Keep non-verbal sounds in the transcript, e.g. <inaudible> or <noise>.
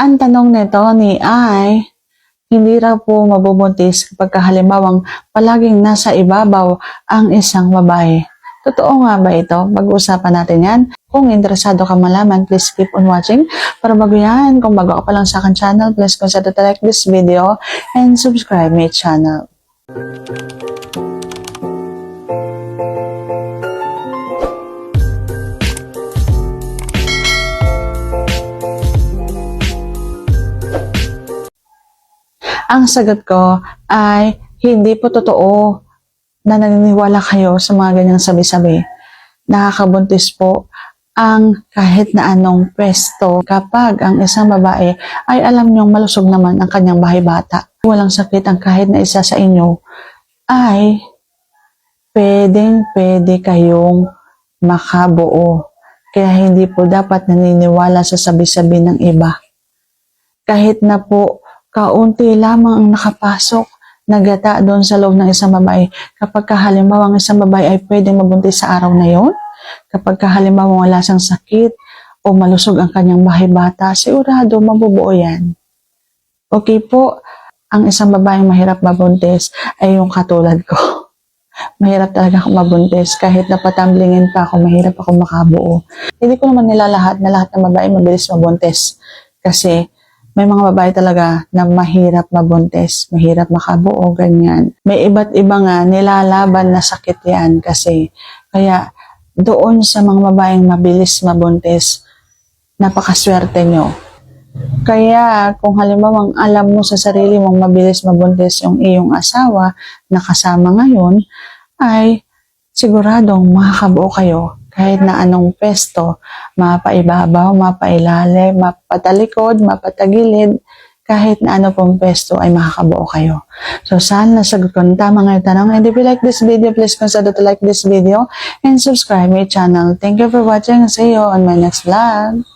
Ang tanong nito ni ay, hindi raw po mabubuntis kapag halimbawang palaging nasa ibabaw ang isang babae. Totoo nga ba ito? Pag-uusapan natin yan. Kung interesado ka malaman, please keep on watching. Para bago yan, kung bago ka pa lang sa akin channel, please consider to like this video and subscribe my channel. Ang sagot ko ay hindi po totoo na naniniwala kayo sa mga ganyang sabi-sabi. Nakakabuntis po ang kahit na anong pwesto kapag ang isang babae ay alam niyong malusog naman ang kanyang bahay bata. Walang sakit ang kahit na isa sa inyo ay pwedeng pwede kayong makabuo. Kaya hindi po dapat naniniwala sa sabi-sabi ng iba. Kahit na po kaunti lamang ang nakapasok na gata doon sa loob ng isang babae. Kapag halimbawa ang isang babae ay pwedeng mabuntis sa araw na yon, kapag halimbawa wala siyang sakit o malusog ang kanyang bahay bata, sigurado mabubuo yan. Okay po, ang isang babaeng mahirap mabuntis ay yung katulad ko. <laughs> Mahirap talaga akong mabuntis. Kahit napatamblingin pa ako, mahirap ako makabuo. Hindi ko naman nila lahat na lahat ng babae mabilis mabuntis. Kasi may mga babae talaga na mahirap mabuntis, mahirap makabuo, ganyan. May iba't iba nga nilalaban na sakit yan kasi. Kaya doon sa mga babaeng mabilis mabuntis, napakaswerte nyo. Kaya kung halimbawa alam mo sa sarili mong mabilis mabuntis yung iyong asawa na kasama ngayon, ay siguradong makakabuo kayo kahit na anong pesto, mapaibabaw, mapailalim, mapatalikod, mapatagilid, kahit na ano pong pesto ay makakabuo kayo. So, sana nasagot ko tama ngayon tanong. And if you like this video, please consider to like this video and subscribe my channel. Thank you for watching. See you on my next vlog.